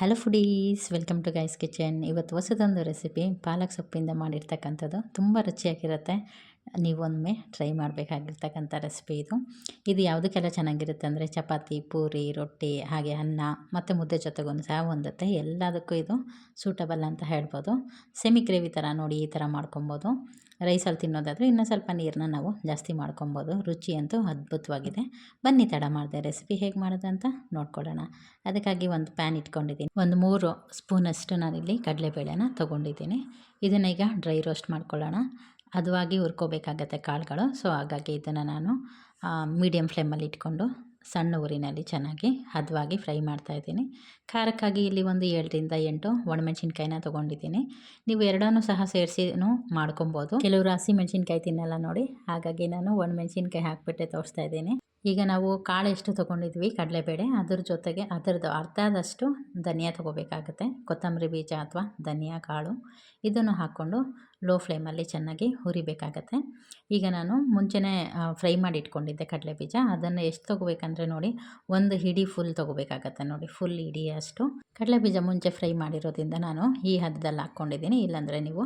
Hello foodies welcome to guys kitchen ಇವತ್ತು ಹೊಸದೊಂದು recipe ಪಾಲಕ್ ಸೊಪ್ಪಿಂದ ಮಾಡಿರ್ತಕ್ಕಂಥದ್ದು. ತುಂಬ ರುಚಿಯಾಗಿರುತ್ತೆ. ನೀವೊಮ್ಮೆ ಟ್ರೈ ಮಾಡಬೇಕಾಗಿರ್ತಕ್ಕಂಥ ರೆಸಿಪಿ ಇದು. ಇದು ಯಾವುದಕ್ಕೆಲ್ಲ ಚೆನ್ನಾಗಿರುತ್ತೆ ಅಂದರೆ ಚಪಾತಿ, ಪೂರಿ, ರೊಟ್ಟಿ, ಹಾಗೆ ಅನ್ನ, ಮತ್ತು ಮುದ್ದೆ ಜೊತೆಗೊಂದು ಸಹ ಹೊಂದುತ್ತೆ ಎಲ್ಲದಕ್ಕೂ ಇದು ಸೂಟಬಲ್ ಅಂತ ಹೇಳ್ಬೋದು. ಸೆಮಿ ಗ್ರೇವಿ ಥರ ನೋಡಿ ಈ ಥರ ಮಾಡ್ಕೊಬೋದು. ರೈಸಲ್ಲಿ ತಿನ್ನೋದಾದರೆ ಇನ್ನೂ ಸ್ವಲ್ಪ ನೀರನ್ನ ನಾವು ಜಾಸ್ತಿ ಮಾಡ್ಕೊಬೋದು. ರುಚಿ ಅಂತೂ ಅದ್ಭುತವಾಗಿದೆ. ಬನ್ನಿ ತಡ ಮಾಡಿದೆ ರೆಸಿಪಿ ಹೇಗೆ ಮಾಡೋದು ಅಂತ ನೋಡ್ಕೊಳ್ಳೋಣ. ಅದಕ್ಕಾಗಿ ಒಂದು ಪ್ಯಾನ್ ಇಟ್ಕೊಂಡಿದ್ದೀನಿ. ಒಂದು ಮೂರು ಸ್ಪೂನಷ್ಟು ನಾನಿಲ್ಲಿ ಕಡಲೆಬೇಳೆನ ತೊಗೊಂಡಿದ್ದೀನಿ. ಇದನ್ನ ಈಗ ಡ್ರೈ ರೋಸ್ಟ್ ಮಾಡ್ಕೊಳ್ಳೋಣ. ಅದುವಾಗಿ ಹುರ್ಕೋಬೇಕಾಗತ್ತೆ ಕಾಳುಗಳು. ಸೊ ಹಾಗಾಗಿ ಇದನ್ನು ನಾನು ಮೀಡಿಯಮ್ ಫ್ಲೇಮಲ್ಲಿ ಇಟ್ಕೊಂಡು ಸಣ್ಣ ಊರಿನಲ್ಲಿ ಚೆನ್ನಾಗಿ ಹದವಾಗಿ ಫ್ರೈ ಮಾಡ್ತಾಯಿದ್ದೀನಿ ಖಾರಕ್ಕಾಗಿ ಇಲ್ಲಿ ಒಂದು ಏಳರಿಂದ ಎಂಟು ಒಣಮೆಣ್ಸಿನ್ಕಾಯಿನ ತೊಗೊಂಡಿದ್ದೀನಿ. ನೀವು ಎರಡನ್ನೂ ಸಹ ಸೇರಿಸಿನೂ ಮಾಡ್ಕೊಬೋದು. ಕೆಲವರು ಹಸಿ ಮೆಣಸಿನ್ಕಾಯಿ ತಿನ್ನಲ್ಲ ನೋಡಿ. ಹಾಗಾಗಿ ನಾನು ಒಣಮೆಣ್ಸಿನ್ಕಾಯಿ ಹಾಕಿಬಿಟ್ಟೆ ತೋರಿಸ್ತಾ ಇದ್ದೀನಿ. ಈಗ ನಾವು ಕಾಳು ಎಷ್ಟು ತೊಗೊಂಡಿದ್ವಿ? ಕಡಲೆಬೇಳೆ. ಅದ್ರ ಜೊತೆಗೆ ಅದರದ್ದು ಅರ್ಧದಷ್ಟು ಧನಿಯಾ ತೊಗೋಬೇಕಾಗುತ್ತೆ. ಕೊತ್ತಂಬರಿ ಬೀಜ ಅಥವಾ ಧನಿಯಾ ಕಾಳು. ಇದನ್ನು ಹಾಕ್ಕೊಂಡು ಲೋ ಫ್ಲೇಮಲ್ಲಿ ಚೆನ್ನಾಗಿ ಹುರಿಬೇಕಾಗತ್ತೆ. ಈಗ ನಾನು ಮುಂಚೆನೇ ಫ್ರೈ ಮಾಡಿ ಇಟ್ಕೊಂಡಿದ್ದೆ ಕಡಲೆ ಬೀಜ. ಅದನ್ನು ಎಷ್ಟು ತೊಗೋಬೇಕಂದ್ರೆ ನೋಡಿ, ಒಂದು ಹಿಡಿ ಫುಲ್ ತೊಗೋಬೇಕಾಗತ್ತೆ ನೋಡಿ. ಫುಲ್ ಹಿಡಿಯಷ್ಟು. ಕಡಲೆ ಬೀಜ ಮುಂಚೆ ಫ್ರೈ ಮಾಡಿರೋದ್ರಿಂದ ನಾನು ಈ ಹದದಲ್ಲಿ ಹಾಕ್ಕೊಂಡಿದ್ದೀನಿ. ಇಲ್ಲಾಂದರೆ ನೀವು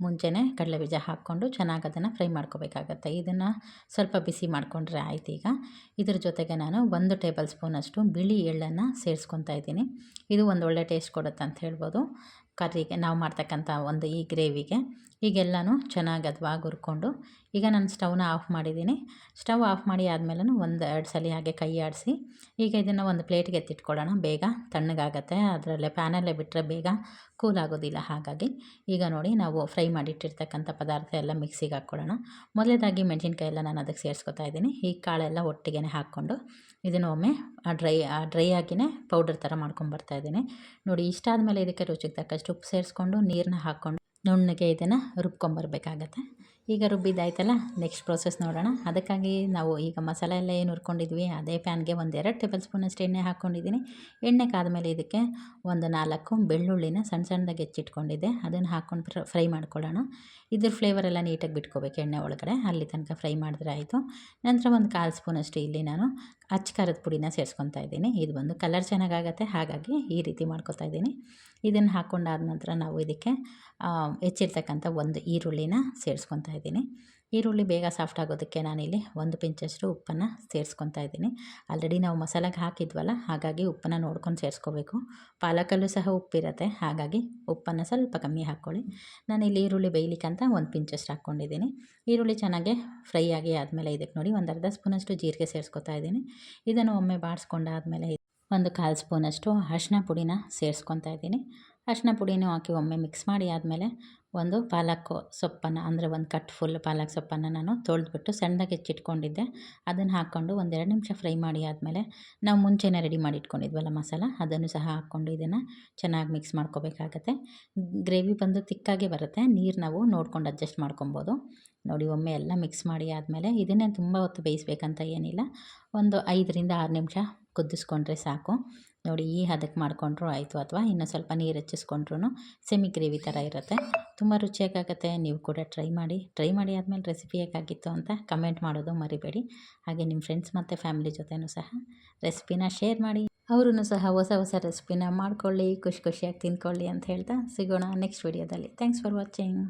ಮುಂಚೆನೇ ಕಡಲೆ ಬೀಜ ಹಾಕ್ಕೊಂಡು ಚೆನ್ನಾಗಿ ಅದನ್ನು ಫ್ರೈ ಮಾಡ್ಕೋಬೇಕಾಗತ್ತೆ. ಇದನ್ನು ಸ್ವಲ್ಪ ಬಿಸಿ ಮಾಡಿಕೊಂಡ್ರೆ ಆಯ್ತು ಈಗ. ಇದ್ರ ಜೊತೆಗೆ ನಾನು ಒಂದು ಟೇಬಲ್ ಸ್ಪೂನಷ್ಟು ಬಿಳಿ ಎಳ್ಳನ್ನು ಸೇರಿಸ್ಕೊತಾ ಇದ್ದೀನಿ. ಇದು ಒಂದು ಒಳ್ಳೆ ಟೇಸ್ಟ್ ಕೊಡುತ್ತೆ ಅಂತ ಹೇಳ್ಬೋದು. ಕರ್ರಿಗೆ ನಾವು ಮಾಡ್ತಕ್ಕಂಥ ಒಂದು ಈ ಗ್ರೇವಿಗೆ ಈಗೆಲ್ಲನೂ ಚೆನ್ನಾಗಿ ಅದ್ವಾಗಿ ಹುರ್ಕೊಂಡು ಈಗ ನಾನು ಸ್ಟವ್ನ ಆಫ್ ಮಾಡಿದ್ದೀನಿ. ಸ್ಟವ್ ಆಫ್ ಮಾಡಿ ಆದಮೇಲೂ ಒಂದು ಎರಡು ಸಲ ಹಾಗೆ ಕೈ ಆಡಿಸಿ ಈಗ ಇದನ್ನು ಒಂದು ಪ್ಲೇಟ್ಗೆ ಎತ್ತಿಟ್ಕೊಳ್ಳೋಣ. ಬೇಗ ತಣ್ಣಗಾಗತ್ತೆ. ಅದರಲ್ಲೇ ಪ್ಯಾನಲ್ಲೇ ಬಿಟ್ಟರೆ ಬೇಗ ಕೂಲ್ ಆಗೋದಿಲ್ಲ ಹಾಗಾಗಿ ಈಗ ನೋಡಿ ನಾವು ಫ್ರೈ ಮಾಡಿಟ್ಟಿರ್ತಕ್ಕಂಥ ಪದಾರ್ಥ ಎಲ್ಲ ಮಿಕ್ಸಿಗೆ ಹಾಕ್ಕೊಳ್ಳೋಣ. ಮೊದಲೇದಾಗಿ ಮೆಣಸಿನ್ಕಾಯಿ ಎಲ್ಲ ನಾನು ಅದಕ್ಕೆ ಸೇರಿಸ್ಕೊತಾ ಇದ್ದೀನಿ. ಈ ಕಾಳೆಲ್ಲ ಒಟ್ಟಿಗೆ ಹಾಕ್ಕೊಂಡು ಇದನ್ನು ಒಮ್ಮೆ ಡ್ರೈ, ಆ ಡ್ರೈ ಆಗಿನೇ ಪೌಡರ್ ಥರ ಮಾಡ್ಕೊಂಬರ್ತಾ ಇದ್ದೀನಿ. ನೋಡಿ, ಇಷ್ಟ ಆದಮೇಲೆ ಇದಕ್ಕೆ ರುಚಿಗೆ ತಕ್ಕಷ್ಟು ಉಪ್ಪು ಸೇರಿಸ್ಕೊಂಡು ನೀರನ್ನ ಹಾಕ್ಕೊಂಡು ನುಣ್ಣಗೆ ಇದನ್ನು ರುಬ್ಕೊಂಬರ್ಬೇಕಾಗತ್ತೆ ಈಗ ರುಬ್ಬಿದ್ದಾಯ್ತಲ್ಲ ನೆಕ್ಸ್ಟ್ ಪ್ರೋಸೆಸ್ ನೋಡೋಣ. ಅದಕ್ಕಾಗಿ ನಾವು ಈಗ ಮಸಾಲೆ ಎಲ್ಲ ಏನು ಹುರ್ಕೊಂಡಿದ್ವಿ, ಅದೇ ಪ್ಯಾನ್ಗೆ ಒಂದು ಎರಡು ಟೇಬಲ್ ಸ್ಪೂನಷ್ಟು ಎಣ್ಣೆ ಹಾಕ್ಕೊಂಡಿದ್ದೀನಿ. ಎಣ್ಣೆ ಕಾದಮೇಲೆ ಇದಕ್ಕೆ ಒಂದು ನಾಲ್ಕು ಬೆಳ್ಳುಳ್ಳಿನ ಸಣ್ಣ ಸಣ್ಣದಾಗಿ ಹೆಚ್ಚಿಟ್ಕೊಂಡಿದ್ದೆ. ಅದನ್ನು ಹಾಕ್ಕೊಂಡು ಫ್ರೈ ಮಾಡ್ಕೊಳ್ಳೋಣ. ಇದ್ರ ಫ್ಲೇವರ್ ಎಲ್ಲ ನೀಟಾಗಿ ಬಿಟ್ಕೋಬೇಕು ಎಣ್ಣೆ ಒಳಗಡೆ. ಅಲ್ಲಿ ತನಕ ಫ್ರೈ ಮಾಡಿದ್ರೆ ಆಯಿತು. ನಂತರ ಒಂದು ಕಾಲು ಸ್ಪೂನಷ್ಟು ಇಲ್ಲಿ ನಾನು ಅಚ್ಚ ಖಾರದ ಪುಡಿನ ಸೇರಿಸ್ಕೊತಾ ಇದ್ದೀನಿ. ಇದು ಬಂದು ಕಲರ್ ಚೆನ್ನಾಗಾಗತ್ತೆ. ಹಾಗಾಗಿ ಈ ರೀತಿ ಮಾಡ್ಕೊತಾ ಇದ್ದೀನಿ. ಇದನ್ನು ಹಾಕ್ಕೊಂಡಾದ ನಂತರ ನಾವು ಇದಕ್ಕೆ ಹೆಚ್ಚಿರ್ತಕ್ಕಂಥ ಒಂದು ಈರುಳ್ಳಿನ ಸೇರಿಸ್ಕೊತಾ ಇದ್ದೀನಿ. ಈರುಳ್ಳಿ ಬೇಗ ಸಾಫ್ಟ್ ಆಗೋದಕ್ಕೆ ನಾನಿಲ್ಲಿ ಒಂದು ಪಿಂಚಷ್ಟು ಉಪ್ಪನ್ನು ಸೇರಿಸ್ಕೊತಾ ಇದ್ದೀನಿ. ಆಲ್ರೆಡಿ ನಾವು ಮಸಾಲೆಗೆ ಹಾಕಿದ್ವಲ್ಲ, ಹಾಗಾಗಿ ಉಪ್ಪನ್ನು ನೋಡ್ಕೊಂಡು ಸೇರಿಸ್ಕೋಬೇಕು. ಪಾಲಕಲ್ಲೂ ಸಹ ಉಪ್ಪಿರುತ್ತೆ, ಹಾಗಾಗಿ ಉಪ್ಪನ್ನು ಸ್ವಲ್ಪ ಕಮ್ಮಿ ಹಾಕ್ಕೊಳ್ಳಿ. ನಾನಿಲ್ಲಿ ಈರುಳ್ಳಿ ಬೇಯಲಿಕ್ಕಂತ ಒಂದು ಪಿಂಚಷ್ಟು ಹಾಕ್ಕೊಂಡಿದ್ದೀನಿ. ಈರುಳ್ಳಿ ಚೆನ್ನಾಗಿ ಫ್ರೈ ಆಗಿ ಆದಮೇಲೆ ಇದಕ್ಕೆ ನೋಡಿ ಒಂದು ಅರ್ಧ ಸ್ಪೂನಷ್ಟು ಜೀರಿಗೆ ಸೇರಿಸ್ಕೊತಾ ಇದ್ದೀನಿ. ಇದನ್ನು ಒಮ್ಮೆ ಬಾಡಿಸ್ಕೊಂಡಾದಮೇಲೆ ಒಂದು ಕಾಲು ಸ್ಪೂನಷ್ಟು ಅರಿಶಿನ ಪುಡಿನ ಸೇರಿಸ್ಕೊತಾ ಇದ್ದೀನಿ. ಅರಿಶಿನ ಪುಡಿನೂ ಹಾಕಿ ಒಮ್ಮೆ ಮಿಕ್ಸ್ ಮಾಡಿ ಆದಮೇಲೆ ಒಂದು ಪಾಲಕ್ ಸೊಪ್ಪನ್ನು, ಅಂದರೆ ಒಂದು ಕಟ್ ಫುಲ್ ಪಾಲಕ್ ಸೊಪ್ಪನ್ನು ನಾನು ತೊಳೆದ್ಬಿಟ್ಟು ಸಣ್ಣದಾಗಿ ಹೆಚ್ಚಿಟ್ಕೊಂಡಿದ್ದೆ. ಅದನ್ನು ಹಾಕ್ಕೊಂಡು ಒಂದೆರಡು ನಿಮಿಷ ಫ್ರೈ ಮಾಡಿ ಆದಮೇಲೆ ನಾವು ಮುಂಚೆನೇ ರೆಡಿ ಮಾಡಿ ಇಟ್ಕೊಂಡಿದ್ವಲ್ಲ ಮಸಾಲ, ಅದನ್ನು ಸಹ ಹಾಕ್ಕೊಂಡು ಇದನ್ನು ಚೆನ್ನಾಗಿ ಮಿಕ್ಸ್ ಮಾಡ್ಕೋಬೇಕಾಗತ್ತೆ. ಗ್ರೇವಿ ಬಂದು ತಿಕ್ಕಾಗೆ ಬರುತ್ತೆ, ನೀರು ನಾವು ನೋಡ್ಕೊಂಡು ಅಡ್ಜಸ್ಟ್ ಮಾಡ್ಕೊಬೋದು. ನೋಡಿ, ಒಮ್ಮೆ ಎಲ್ಲ ಮಿಕ್ಸ್ ಮಾಡಿ ಆದಮೇಲೆ ಇದನ್ನೇ ತುಂಬ ಹೊತ್ತು ಬೇಯಿಸ್ಬೇಕಂತ ಏನಿಲ್ಲ. ಒಂದು ಐದರಿಂದ ಆರು ನಿಮಿಷ ಕುದಿಸ್ಕೊಂಡ್ರೆ ಸಾಕು. ನೋಡಿ ಈ ಹದಕ್ಕೆ ಮಾಡಿಕೊಂಡ್ರೂ ಆಯಿತು ಅಥವಾ ಇನ್ನೂ ಸ್ವಲ್ಪ ನೀರು ಹೆಚ್ಚಿಸ್ಕೊಂಡ್ರೂ ಸೆಮಿ ಗ್ರೇವಿ ಥರ ಇರುತ್ತೆ. ತುಂಬ ರುಚಿಯಾಗುತ್ತೆ ನೀವು ಕೂಡ ಟ್ರೈ ಮಾಡಿ. ಟ್ರೈ ಮಾಡಿ ಆದಮೇಲೆ ರೆಸಿಪಿ ಹೇಗಾಗಿತ್ತು ಅಂತ ಕಮೆಂಟ್ ಮಾಡೋದು ಮರಿಬೇಡಿ. ಹಾಗೆ ನಿಮ್ಮ ಫ್ರೆಂಡ್ಸ್ ಮತ್ತು ಫ್ಯಾಮಿಲಿ ಜೊತೆನೂ ಸಹ ರೆಸಿಪಿನ ಶೇರ್ ಮಾಡಿ. ಅವರೂ ಸಹ ಹೊಸ ಹೊಸ ರೆಸಿಪಿನ ಮಾಡ್ಕೊಳ್ಳಿ, ಖುಷಿ ಖುಷಿಯಾಗಿ ತಿಂದ್ಕೊಳ್ಳಿ ಅಂತ ಹೇಳ್ತಾ ಸಿಗೋಣ ನೆಕ್ಸ್ಟ್ ವಿಡಿಯೋದಲ್ಲಿ ಥ್ಯಾಂಕ್ಸ್ ಫಾರ್ ವಾಚಿಂಗ್